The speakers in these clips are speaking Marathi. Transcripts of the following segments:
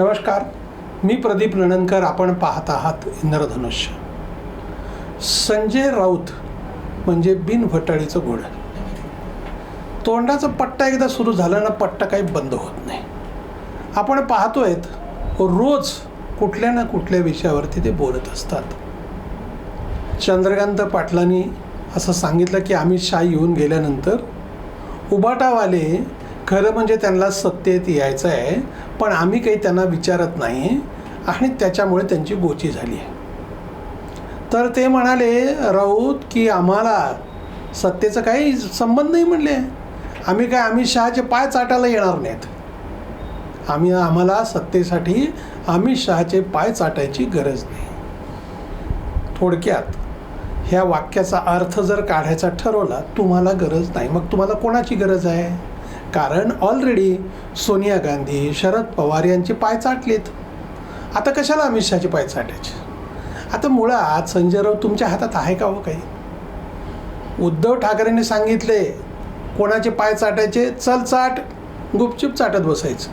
नमस्कार. मी प्रदीप लणनकर आपण पाहत आहात इंद्रधनुष्य. संजय राऊत म्हणजे बिनभटाळीचं गोड तोंडाचा पट्टा एकदा सुरू झाला ना पट्टा काही बंद होत नाही. आपण पाहतोयत रोज कुठल्या ना कुठल्या विषयावरती ते बोलत असतात. चंद्रकांत पाटलांनी असं सांगितलं की अमित शहा येऊन गेल्यानंतर उबाटावाले खरं म्हणजे त्यांना सत्तेत यायचं आहे पण आम्ही काही त्यांना विचारत नाही आणि त्याच्यामुळे त्यांची गोची झाली. आहे तर ते म्हणाले राऊत की आम्हाला सत्तेचा काही संबंध नाही म्हणले. आम्ही काय आम्ही शहाचे पाय चाटायला येणार नाहीत. आम्ही आम्हाला सत्तेसाठी आम्ही शहाचे पाय चाटायची गरज नाही. थोडक्यात ह्या वाक्याचा अर्थ जर काढायचा ठरवला तुम्हाला गरज नाही. मग तुम्हाला कोणाची गरज आहे? कारण ऑलरेडी सोनिया गांधी शरद पवार यांचे पाय चाटलेत. आता कशाला अमित शहाचे पाय चाटायचे? आता मुळात संजय राऊत तुमच्या हातात आहे का हो काही? उद्धव ठाकरेंनी सांगितले कोणाचे पाय चाटायचे? चल चाट. गुपचूप चाटत बसायचं.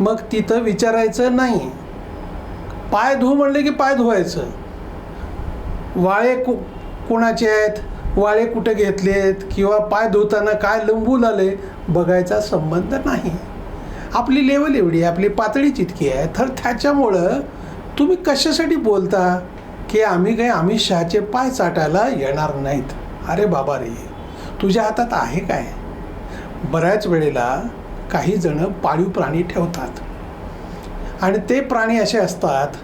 मग तिथं विचारायचं नाही. पाय धुवू म्हणले की पाय धुवायचं. वाळे कु कोणाचे आहेत? वाळे कुठे घेतलेत? किंवा पाय धुताना काय लंबू आले बघायचा संबंध नाही. आपली लेवल एवढी आहे आपली पातळी तितकी आहे तर त्याच्यामुळं तुम्ही कशासाठी बोलता? की आम्ही काही अमित शहाचे पाय चाटायला येणार नाहीत. अरे बाबा रे तुझ्या हातात आहे काय? बऱ्याच वेळेला काही जणं पाळीव प्राणी ठेवतात. आणि ते प्राणी असे असतात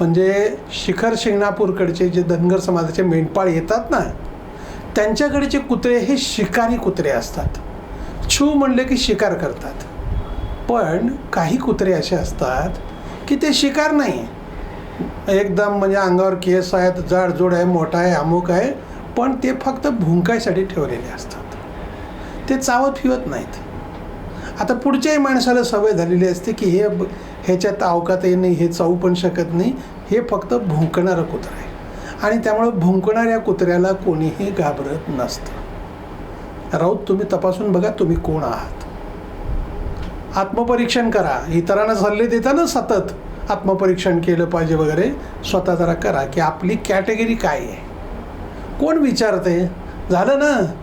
म्हणजे शिखर शिंगणापूरकडचे जे धनगर समाजाचे मेंढपाळ येतात ना त्यांच्याकडचे कुत्रे हे शिकारी कुत्रे असतात. छू म्हणले की शिकार करतात. पण काही कुत्रे असे असतात की ते शिकार नाही. एकदम म्हणजे अंगावर केस आहेत जाडजोड आहे मोठा आहे अमुक आहे पण ते फक्त भुंकायसाठी ठेवलेले असतात. ते चावत फिवत नाहीत. आता पुढच्याही माणसाला सवय झालेली असते की हे ब- ह्याच्यात अवकातही नाही हे चावू पण शकत नाही हे फक्त भुंकणारं कुत्रं. आहे आणि त्यामुळं भुंकणाऱ्या कुत्र्याला कोणीही घाबरत नसतं. राऊत तुम्ही तपासून बघा तुम्ही कोण आहात. आत्मपरीक्षण करा. इतरांना सल्ले देताना सतत. आत्मपरीक्षण केलं पाहिजे वगैरे स्वतः जरा करा की आपली कॅटेगरी काय आहे? कोण विचारते झालं ना?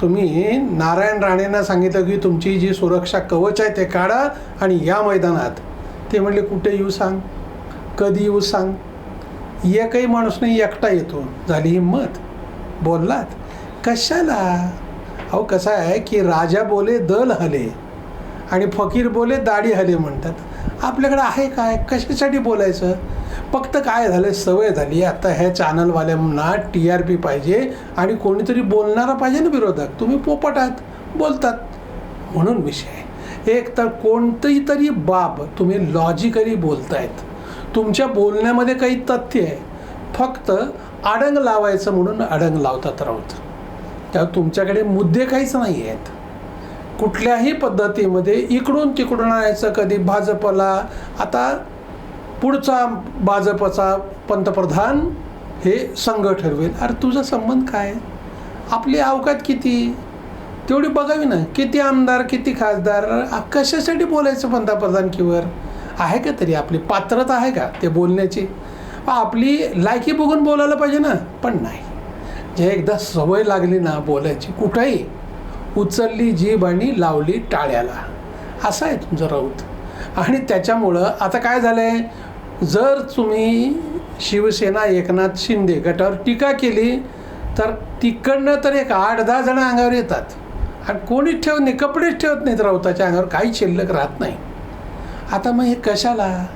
तुम्ही नारायण राणेंना सांगितलं की तुमची जी सुरक्षा कवच आहे ते काढा आणि या मैदानात. ते म्हणले कुठे येऊ सांग? कधी येऊ सांग? एकही माणूस नाही एकटा येतो. झाली हिंमत? बोललात? कशाला? अहो कसं आहे की राजा बोले दल हले. आणि फकीर बोले दाढी हले म्हणतात. आपल्याकडे आहे काय? कशासाठी बोलायचं? फक्त काय झालं? सवय झाली. आता ह्या चॅनलवाल्यांना टी आर पी पाहिजे आणि कोणीतरी बोलणारा पाहिजे ना विरोधक. तुम्ही पोपट आहात. बोलतात. म्हणून विषय एक तर कोणतंही तरी बाब तुम्ही लॉजिकली बोलतायत. तुमच्या बोलण्यामध्ये काही तथ्य आहे. फक्त अडंग लावायचं म्हणून अडंग लावतात राहत त्या तुमच्याकडे मुद्दे काहीच नाही आहेत. कुठल्याही पद्धतीमध्ये इकडून तिकडून आणायचं कधी भाजपला. आता पुढचा भाजपचा पंतप्रधान हे संघ ठरवेल. अरे तुझा संबंध काय? आपली अवकात किती? तेवढी बघावी ना. किती आमदार किती खासदार? कशासाठी बोलायचं पंतप्रधानकीवर? आहे का तरी आपली पात्रता आहे का ते बोलण्याची? आपली लायकी बघून बोलायला पाहिजे ना. पण नाही. जे एकदा सवय लागली ना बोलायची कुठंही उचलली जीभ आणि लावली टाळ्याला. असं आहे तुमचं राऊत आणि त्याच्यामुळं आता काय झालं आहे जर तुम्ही शिवसेना एकनाथ शिंदे गटावर टीका केली तर तिकडनं तर एक आठ दहा जणं अंगावर येतात. आणि कोणीच ठेवत नाही कपडेच ठेवत नाहीत राऊताच्या अंगावर काही शिल्लक राहत नाही. आता मग हे कशाला?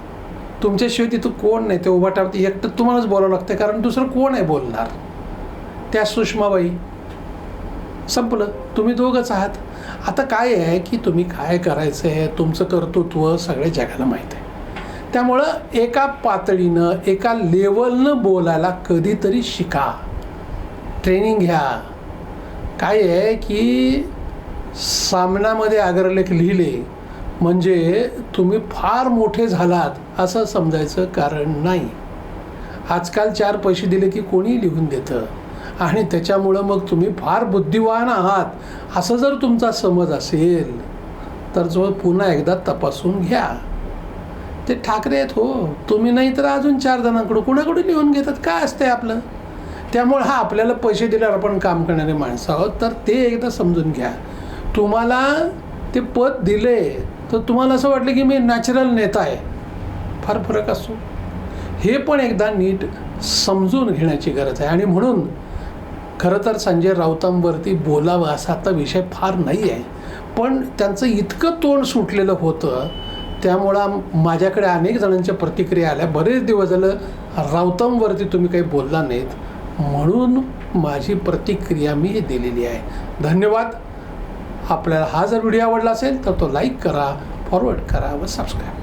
तुमच्याशिवाय तिथं कोण नाही ते उभाटावरती एकटं तुम्हालाच बोलावं लागतं कारण दुसरं कोण आहे बोलणार? त्या सुषमाबाई. संपलं. तुम्ही दोघंच आहात. आता काय आहे की तुम्ही काय करायचं आहे तुमचं कर्तृत्व सगळ्या जगाला माहीत आहे. त्यामुळं एका पातळीनं एका लेवलनं बोलायला कधीतरी शिका. ट्रेनिंग घ्या. काय आहे की सामनामध्ये अग्रलेख लिहिले म्हणजे तुम्ही फार मोठे झालात असं समजायचं कारण नाही. आजकाल चार पैसे दिले की कोणी लिहून देतं. आणि त्याच्यामुळं मग तुम्ही फार बुद्धिवान आहात. असं जर तुमचा समज असेल तर जो पुन्हा एकदा तपासून घ्या. ते ठाकरे आहेत हो. तुम्ही नाही तर अजून चार जणांकडून कुणाकडून लिहून घेतात? काय असतंय आपलं? त्यामुळे हा आपल्याला पैसे दिल्यावर आपण काम करणारे माणसं आहोत तर ते एकदा समजून घ्या. तुम्हाला ते पद दिले तर तुम्हाला असं वाटलं की मी नॅचरल नेता आहे. फार फरक असतो. हे पण एकदा नीट समजून घेण्याची गरज आहे. आणि म्हणून खरं तर संजय राऊतांवरती बोलावं असा आता विषय फार नाही आहे. पण त्यांचं इतकं तोंड सुटलेलं होतं त्यामुळं माझ्याकडे अनेक जणांच्या प्रतिक्रिया आल्या. बरेच दिवस झालं राऊतांवरती तुम्ही काही बोलला नाहीत. म्हणून माझी प्रतिक्रिया मी दिलेली आहे. धन्यवाद. आपल्याला हा जर व्हिडिओ आवडला असेल तर तो लाईक करा फॉरवर्ड करा व सबस्क्राईब